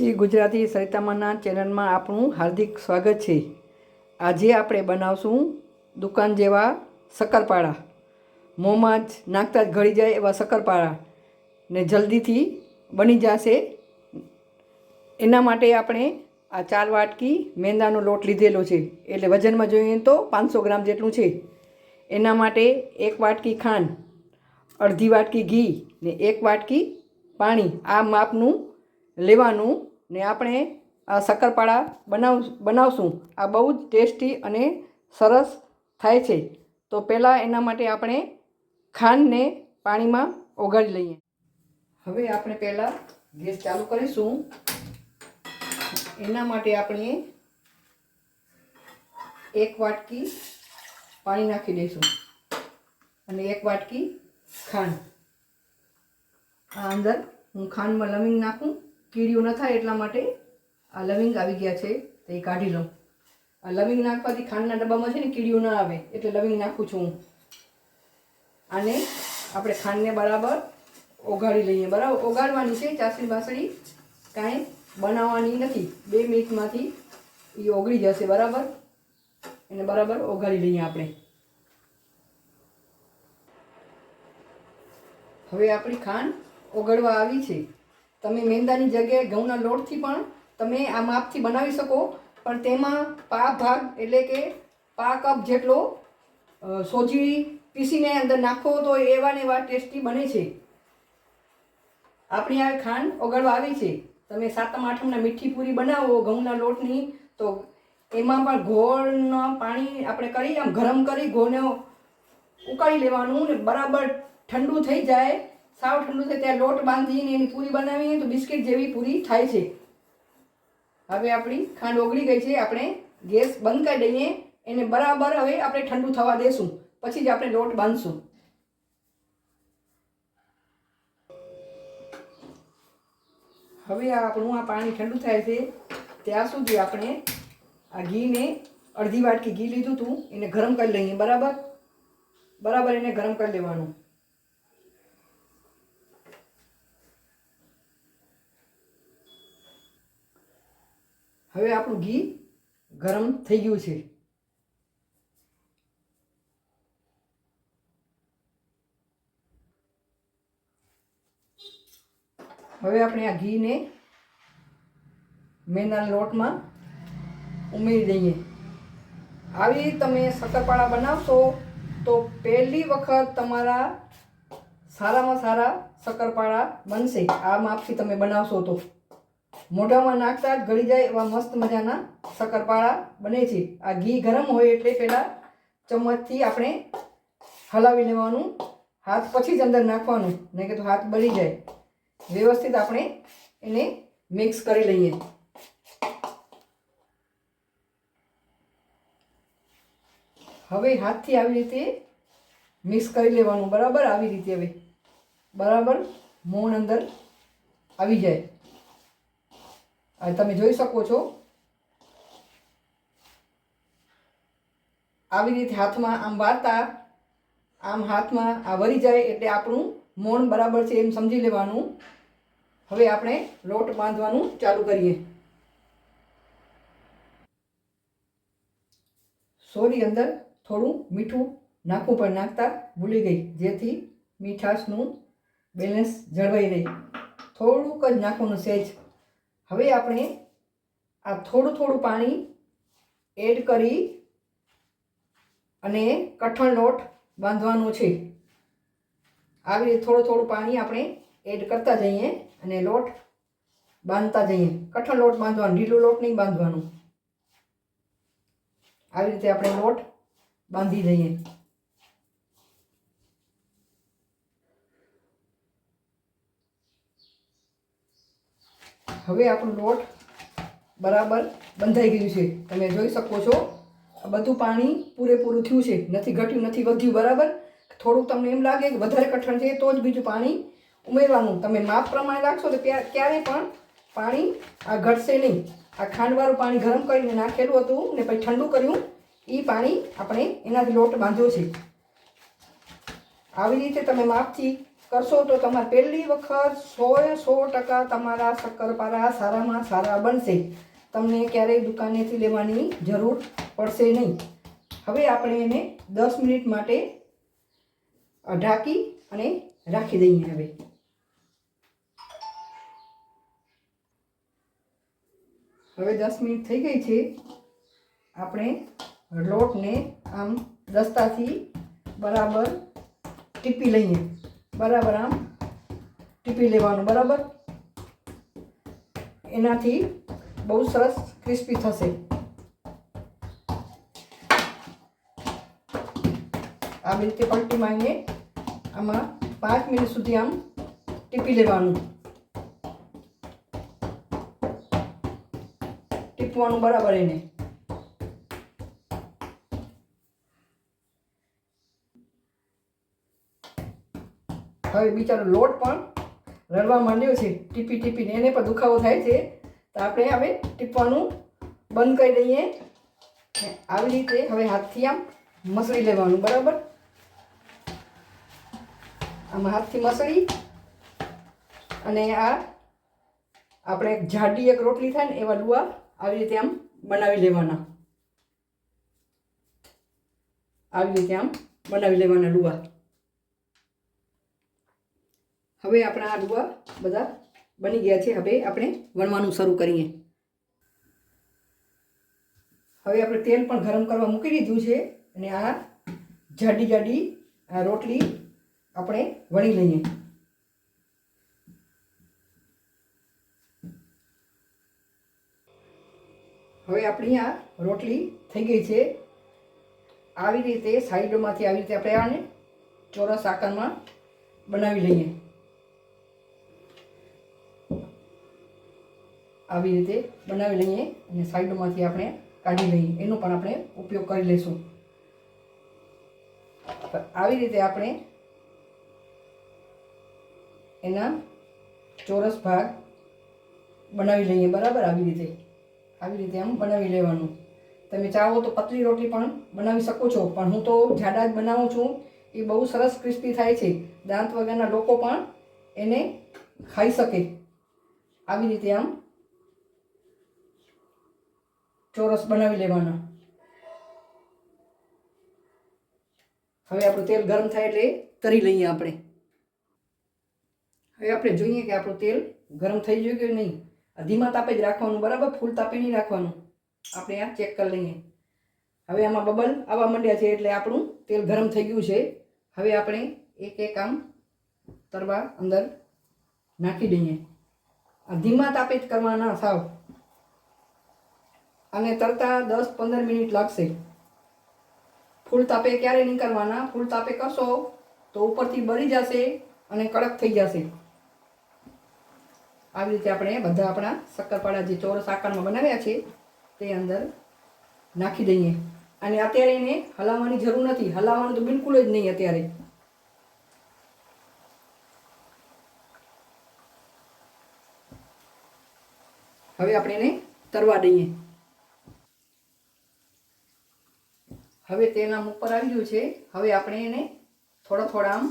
શ્રી ગુજરાતી સરિતામાના ચેનલમાં આપણું હાર્દિક સ્વાગત છે. આજે આપણે બનાવશું દુકાન જેવા શક્કરપારા મોંમાં જ નાખતા જ ઘડી જાય એવા શક્કરપારા ને જલ્દીથી બની જશે. એના માટે આપણે આ ચાર વાટકી મેંદાનો લોટ લીધેલો છે. એટલે વજનમાં જોઈએ તો પાંચસો ગ્રામ જેટલું છે. એના માટે એક વાટકી ખાંડ, અડધી વાટકી ઘી ને એક વાટકી પાણી. આ માપનું લેવાનું ને આપણે આ શક્કરપારા બનાવ, બનાવશું. આ બહુ જ ટેસ્ટી અને સરસ થાય છે. તો પહેલાં એના માટે આપણે ખાંડને પાણીમાં ઓગાળી લઈએ. હવે આપણે પહેલાં ગેસ ચાલુ કરીશું. એના માટે આપણે એક વાટકી પાણી નાખી દઈશું અને એક વાટકી ખાંડ. આ અંદર હું ખાંડમાં લવિંગ નાખું. કીડીઓ ન થાય એટલા માટે આ લવિંગ આવી ગયા છે, તો એ કાઢી લઉં. આ લવિંગ નાખવાથી ખાંડના ડબ્બામાં છે ને કીડીઓ ન આવે, એટલે લવિંગ નાખું છું હું. આને આપણે ખાંડને બરાબર ઓગાળી લઈએ. બરાબર, ઓગાળવાની છે, ચાસણી બાસણી કાંઈ બનાવવાની નથી. બે મિનિટમાંથી એ ઓગળી જશે, બરાબર? એને બરાબર ઓગાળી લઈએ આપણે. હવે આપણી ખાંડ ઓગળવા આવી છે. તમે મેંદાની જગ્યાએ ઘઉંના લોટથી પણ તમે આ માપથી બનાવી શકો, પણ તેમાં પા ભાગ એટલે કે પા કપ જેટલો સોજી પીસીને અંદર નાખો તો એવા ને એવા ટેસ્ટી બને છે. આપણી આ ખાંડ ઓગળવા આવી છે. તમે સાતમ, આઠમના મીઠી પૂરી બનાવો ઘઉંના લોટની, તો એમાં પણ ઘોળનું પાણી આપણે કરી, આમ ગરમ કરી ઘોને ઉકાળી લેવાનું ને બરાબર ઠંડુ થઈ જાય સાવ ઠંડુ થાય ત્યાં લોટ બાંધીને એની પૂરી બનાવીએ તો બિસ્કિટ જેવી પૂરી થાય છે. હવે આપણી ખાંડ ઓગળી ગઈ છે, આપણે ગેસ બંધ કરી દઈએ. એને બરાબર હવે આપણે ઠંડુ થવા દેશું. પછી જ આપણે લોટ બાંધશું. હવે આ આપણું આ પાણી ઠંડુ થાય છે. ત્યાં સુધી આપણે આ ઘીને અડધી વાટકી ઘી લીધું હતું, એને ગરમ કરી લઈએ. બરાબર? બરાબર એને ગરમ કરી લેવાનું. હવે આપણું ઘી ગરમ થઈ ગયું છે. હવે આપણે આ ઘીને મેના લોટમાં ઉમેરી દઈએ. આવી તમે શક્કરપાળા બનાવશો તો પહેલી વખત તમારા સારામાં સારા શક્કરપાળા બનશે. આ માપથી તમે બનાવશો તો. મોઢામાં નાખતા ગળી જાય એવા મસ્ત મજાના શક્કરપાળા બને છે. આ ઘી ગરમ હોય એટલે પહેલાં ચમચથી આપણે હલાવી લેવાનું, હાથ પછી જ અંદર નાખવાનું, નહીં કે તો હાથ બળી જાય. વ્યવસ્થિત આપણે એને મિક્સ કરી લઈએ. હવે હાથથી આવી રીતે મિક્સ કરી લેવાનું. બરાબર? આવી રીતે હવે. બરાબર? મોણ અંદર આવી જાય. તમે જોઈ શકો છો. આવી રીતે હાથમાં આમ વારતા આમ હાથમાં આ વરી જાય એટલે આપણું મોણ બરાબર છે એમ સમજી લેવાનું. હવે આપણે લોટ બાંધવાનું ચાલુ કરીએ. સોરી અંદર થોડું મીઠું નાખવું પણ નાખતા ભૂલી ગઈ. જેથી મીઠાશનું બેલેન્સ જળવાઈ રહે. થોડુંક જ નાખવાનું સહેજ. હવે આપણે આ થોડું થોડું પાણી એડ કરી અને કઠણ લોટ બાંધવાનો છે. આવી રીતે થોડું થોડું પાણી આપણે એડ કરતા જઈએ અને લોટ બાંધતા જઈએ. કઠણ લોટ બાંધવાનો, ઢીલો લોટ નહીં બાંધવાનું. આવી રીતે આપણે લોટ બાંધી દઈએ. હવે આપણું લોટ બરાબર બંધાઈ ગયું છે. તમે જોઈ શકો છો બધું પાણી પૂરેપૂરું થયું છે. નથી ઘટ્યું, નથી વધ્યું, બરાબર? થોડુંક તમને એમ લાગે કે વધારે કઠણ છે, તો જ બીજું પાણી ઉમેરવાનું. તમે માપ પ્રમાણે રાખશો તો ક્યારે પણ પાણી આ ઘટશે નહીં. આ ખાંડવાળું પાણી ગરમ કરીને નાખેલું હતું ને પછી ઠંડુ કર્યું એ પાણી આપણે એનાથી લોટ બાંધ્યો છે. આવી રીતે તમે માપથી કરશો તો તમારે પહેલી વખત સો એ સો ટકા તમારા શક્કરપારા સારામાં સારા બનશે. તમને ક્યારેય દુકાનેથી લેવાની જરૂર પડશે નહીં. હવે આપણે એને દસ મિનિટ માટે ઢાંકી અને રાખી દઈએ હવે. હવે દસ મિનિટ થઈ ગઈ છે. આપણે લોટને આમ દસ્તાથી બરાબર ટીપી લઈએ. બરાબર આમ ટીપી લેવાનું, બરાબર? એનાથી બહુ સરસ ક્રિસ્પી થશે. આવી રીતે પલટી મારીને આમાં પાંચ મિનિટ સુધી આમ ટીપી લેવાનું. ટીપવાનું બરાબર એને. હવે બિચારો લોટ પણ રડવા માંડ્યો છે, ટીપી ટીપીને એને પણ દુખાવો થાય છે. તો આપણે હવે ટીપવાનું બંધ કરી દઈએ. આવી રીતે હવે હાથથી આમ મસળી લેવાનું, બરાબર? આમ હાથથી મસળી અને આ આપણે જાડી એક રોટલી થાય ને એવા લુવા આવી રીતે આમ બનાવી લેવાના. આવી રીતે આમ બનાવી લેવાના લુવા હવે આપણા લુવા બધા બની ગયા છે. હવે આપણે વણવાનું શરૂ કરીએ. હવે આપણે તેલ પણ ગરમ કરવા મૂકી દીધું છે અને આ જાડી જાડી રોટલી આપણે વણી લઈએ. હવે આપણી આ રોટલી થઈ ગઈ છે. આવી રીતે સાઈડોમાંથી આવી રીતે આપણે આને ચોરસ આકારમાં બનાવી લઈએ. આવી રીતે બનાવી લઈએ અને સાઈડોમાંથી આપણે કાઢી લઈએ. એનો પણ આપણે ઉપયોગ કરી લઈશું. આવી રીતે આપણે એના ચોરસ ભાગ બનાવી લઈએ. બરાબર? આવી રીતે. આવી રીતે આમ બનાવી લેવાનું. તમે ચાહો તો પતલી રોટલી પણ બનાવી શકો છો. પણ હું તો જાડા જ બનાવું છું. એ બહુ સરસ ક્રિસ્પી થાય છે. દાંત વગરના લોકો પણ એને ખાઈ શકે. આવી રીતે આમ ચોરસ બનાવી લેવાના. હવે આપણું તેલ ગરમ થાય એટલે તરી લઈએ આપણે. હવે આપણે જોઈએ કે આપણું તેલ ગરમ થઈ ગયું કે નહીં. ધીમા તાપે જ રાખવાનું, બરાબર? ફૂલ તાપે નહીં રાખવાનું. આપણે આ ચેક કરી લઈએ. હવે આમાં બબલ આવવા માંડ્યા છે એટલે આપણું તેલ ગરમ થઈ ગયું છે. હવે આપણે એક એક આમ તરવા અંદર નાખી દઈએ. આ ધીમા તાપે જ કરવાના સાવ. અને તરતા દસ પંદર મિનિટ લાગશે. ફૂલ તાપે ક્યારે નીકળવાના? ફૂલ તાપે કરશો તો ઉપરથી બળી જશે અને કડક થઈ જશે. આવી રીતે આપણે બધા આપણા શક્કરપાડા જે ચોરસ આકારમાં બનાવ્યા છે, તે અંદર નાખી દઈએ. અને અત્યારે એને હલાવવાની જરૂર નથી. હલાવવાનું તો બિલકુલ જ નહીં અત્યારે. હવે આપણે એને તરવા દઈએ. હવે તેલ આમ ઉપર આવી ગયું છે. હવે આપણે એને થોડા થોડા આમ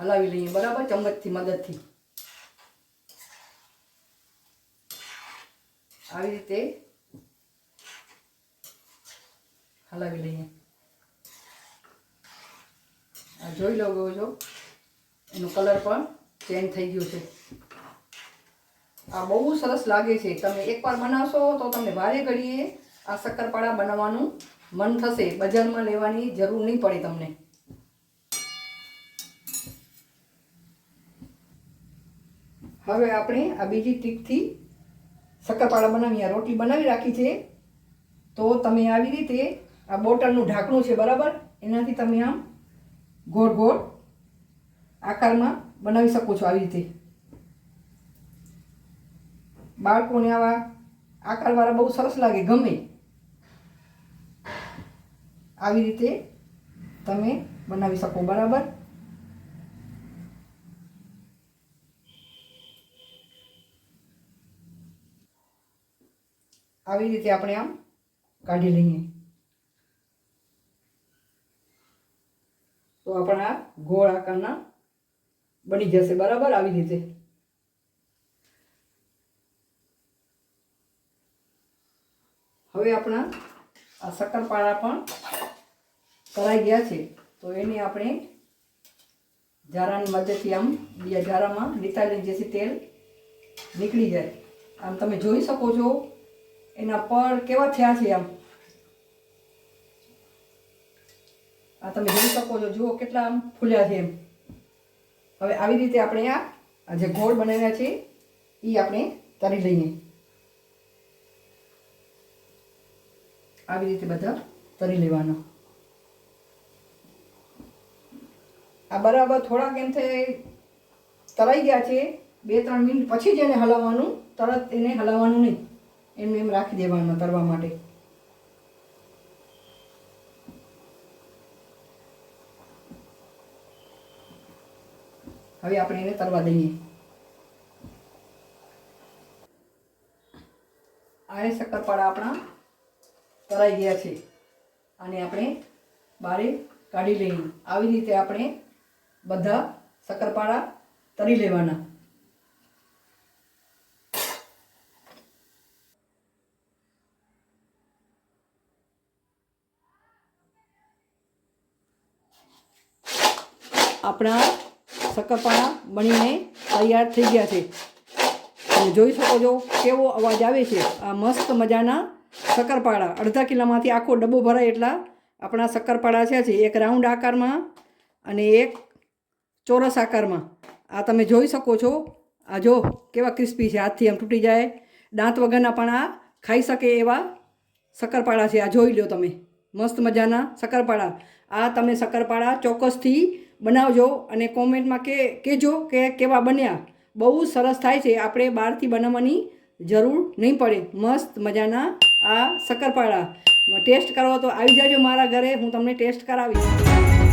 હલાવી લઈએ. બરાબર? ચમચથી, મદદથી. આવી રીતે હલાવી લઈએ. આ જોઈ લો ગયો છો એનો કલર પણ ચેન્જ થઈ ગયો છે. આ બહુ સરસ લાગે છે. તમે એકવાર બનાવશો તો તમને વારે ઘડીએ આ શક્કરપાળા બનાવવાનું મન થશે, બજારમાં લેવાની જરૂર નહીં પડે તમને. હવે આપણે આ બીજી ટીકથી સક્કાપાળા બનાવી આ રોટલી બનાવી રાખી છે. તો તમે આવી રીતે આ બોટલનું ઢાંકણું છે, બરાબર? એનાથી તમે આમ ગોળ ગોળ આકારમાં બનાવી શકો છો આવી રીતે. બાળકોને આવા આકારવાળા બહુ સરસ લાગે, ગમે. આવી રીતે તમે બનાવી શકો, બરાબર? આવી રીતે આપણે આમ કાઢી લઈએ. તો આપણા ગોળ આકારના બની જશે, બરાબર? આવી રીતે. હવે આપણા આ શક્કરપારા પણ કરાઈ ગયા છે. તો એને આપણે ઝારાની મદદથી આમ બીજા ઝારામાં નિતારી જેથી તેલ નીકળી જાય. આમ તમે જોઈ શકો છો એના પર કેવા થયા છે આમ. આ તમે જોઈ શકો છો, જુઓ કેટલા આમ ફૂલ્યા છે એમ. હવે આવી રીતે આપણે આ જે ગોળ બનાવ્યા છે એ આપણે તરી લઈએ. આવી રીતે બધા તરી લેવાના. આ બરાબર થોડાક એમ થાય? તરાઈ ગયા છે. બે, ત્રણ મિનિટ પછી જ એને હલાવવાનું. તરત એને હલાવવાનું નહીં. એમને એમ રાખી દેવાના તરવા માટે. હવે આપણે એને તરવા દઈએ. આ શક્કરપારા આપણા તરાઈ ગયા છે. અને આપણે બારે કાઢી લઈએ. આવી રીતે આપણે બધા શક્કરપારા તરી લેવાના. આપણા શક્કરપારા બનીને તૈયાર થઈ ગયા છે. તમે જોઈ શકો છો કેવો અવાજ આવે છે. આ મસ્ત મજાના શક્કરપારા અડધા કિલોમાંથી આખો ડબ્બો ભરાય એટલા આપણા શક્કરપારા છે છે. એક રાઉન્ડ આકારમાં અને એક ચોરસ આકારમાં. આ તમે જોઈ શકો છો. આ જો કેવા ક્રિસ્પી છે. હાથથી આમ તૂટી જાય. દાંત વગરના પણ આ ખાઈ શકે એવા શક્કરપાળા છે. આ જોઈ લો તમે. મસ્ત મજાના શક્કરપાળા. આ તમે શક્કરપાળા ચોક્કસથી બનાવજો અને કોમેન્ટમાં કે કહેજો કે કેવા બન્યા. બહુ સરસ થાય છે. આપણે બહારથી બનાવવાની જરૂર નહીં પડે. મસ્ત મજાના આ શક્કરપાળા. ટેસ્ટ કરવો તો આવી જાજો મારા ઘરે. હું તમને ટેસ્ટ કરાવીશ.